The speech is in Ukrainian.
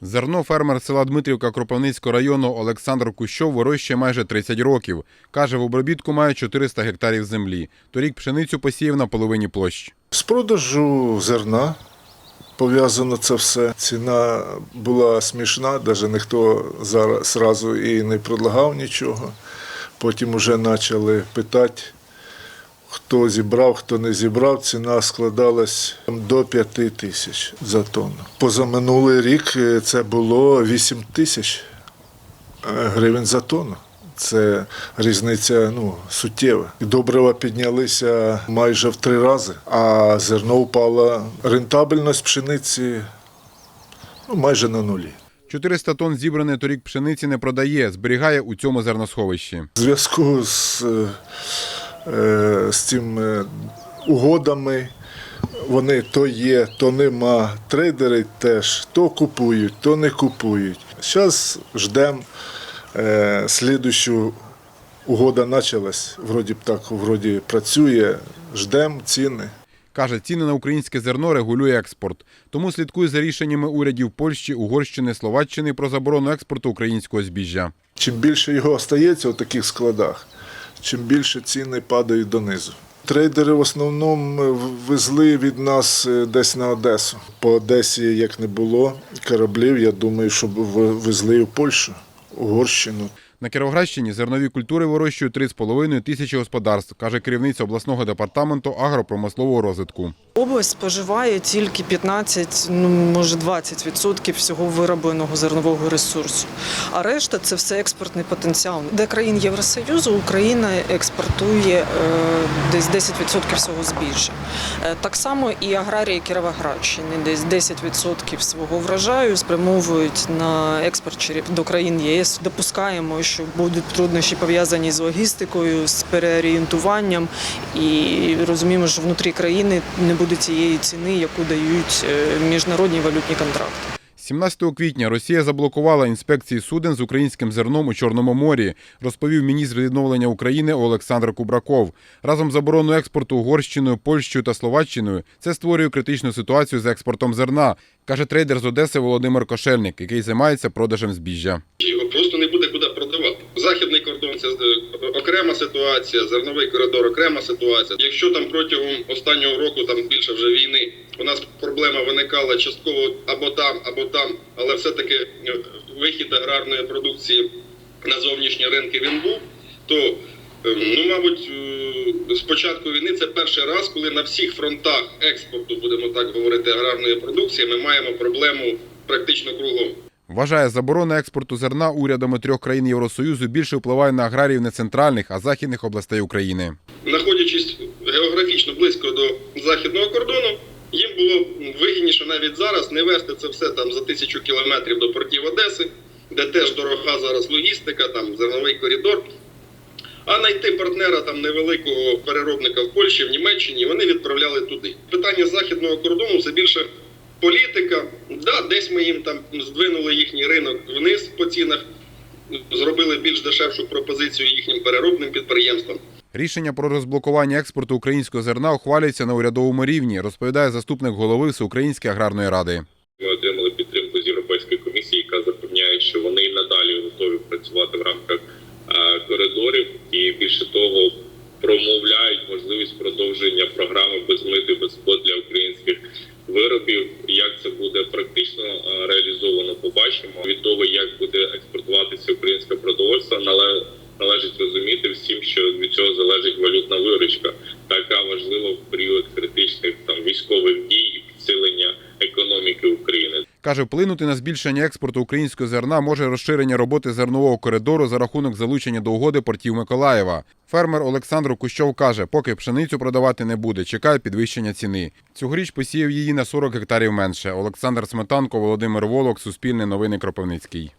Зерно фермер села Дмитрівка Кропивницького району Олександр Кущов вирощує майже 30 років. Каже, в обробітку має 400 гектарів землі. Торік пшеницю посіяв на половині площ. З продажу зерна пов'язано це все. Ціна була смішна, навіть ніхто зараз і не предлагав нічого. Потім вже почали питати, хто зібрав, хто не зібрав. Ціна складалась до 5 тисяч за тонну. Позаминулий рік е, це було 8 тисяч е, гривень за тонну. Це різниця ну, суттєва. Добрива піднялися майже в три рази, а зерно впало. Рентабельність пшениці ну, майже на нулі. 400 тонн зібраної торік пшениці не продає, зберігає у цьому зерносховищі. В зв'язку з, е, з цими угодами вони то є, то нема. Трейдери теж то купують, то не купують. Зараз ждемо е, слідущу угода почалась. Вроді б так, вроді працює. Ждемо ціни. Каже, ціни на українське зерно регулює експорт. Тому слідкує за рішеннями урядів Польщі, Угорщини, Словаччини про заборону експорту українського збіжжя. Чим більше його остається у таких складах, чим більше ціни падають донизу. Трейдери в основному везли від нас е, десь на Одесу. По Одесі, як не було кораблів, я думаю, що везли в Польщу, Угорщину. На Кіровоградщині зернові культури вирощують 3,5 тисячі господарств, каже керівниця обласного департаменту агропромислового розвитку. Область споживає тільки 15, ну може 20% всього виробленого зернового ресурсу. А решта це все експортний потенціал. Для країн Євросоюзу Україна експортує е, десь 10% всього збіжжя. Е, так само і аграрії Кіровоградщини десь 10% свого врожаю спрямовують на експорт до країн ЄС. Допускаємо, що будуть труднощі пов'язані з логістикою, з переорієнтуванням, і розуміємо, що внутрі країни не буде цієї ціни, яку дають е, міжнародні валютні контракти. 17 квітня Росія заблокувала інспекції суден з українським зерном у Чорному морі, розповів міністр відновлення України Олександр Кубраков. Разом з забороною експорту Угорщиною, Польщею та Словаччиною це створює критичну ситуацію з експортом зерна, каже трейдер з Одеси Володимир Кошельник, який займається продажем збіжжя. Його просто не буде куди продавати. Західний кордон це е, окрема ситуація, зерновий коридор окрема ситуація. Якщо там протягом останнього року, там більше вже війни, у нас проблема виникала частково або там, або там, але все-таки е, вихід аграрної продукції на зовнішні ринки він був, то е, ну, мабуть, е, з початку війни це перший раз, коли на всіх фронтах експорту, будемо так говорити, аграрної продукції, ми маємо проблему практично кругом. Вважає, заборона експорту зерна урядами трьох країн Євросоюзу більше впливає на аграріїв не центральних, а західних областей України. знаходячись географічно близько до західного кордону, їм було вигідніше навіть зараз не вести це все там за тисячу кілометрів до портів Одеси, де теж дорога зараз логістика, там зерновий коридор. А знайти партнера там невеликого переробника в Польщі, в Німеччині, вони відправляли туди. Питання західного кордону це більше політика. Да, десь ми їм там здвинули їхній ринок вниз по цінах, зробили більш дешевшу пропозицію їхнім переробним підприємствам. Рішення про розблокування експорту українського зерна ухвалюється на урядовому рівні, розповідає заступник голови Всеукраїнської аграрної ради. Ми отримали підтримку з Європейської комісії, яка запевняє, що вони і надалі готові працювати в рамках е, коридорів, і більше того, промовляють можливість продовження програми без мити без квот для українських виробів. Як це буде практично е, реалізовано, побачимо. Від того, як буде експортуватися українське продовольство, нале- належить розуміти всім, що від цього залежить валютна виручка, Каже, вплинути на збільшення експорту українського зерна може розширення роботи зернового коридору за рахунок залучення до угоди портів Миколаєва. Фермер Олександр Кущов каже, поки пшеницю продавати не буде, чекає підвищення ціни. Цьогоріч посіяв її на 40 гектарів менше. Олександр Сметанко, Володимир Волок, Суспільне новини Кропивницький.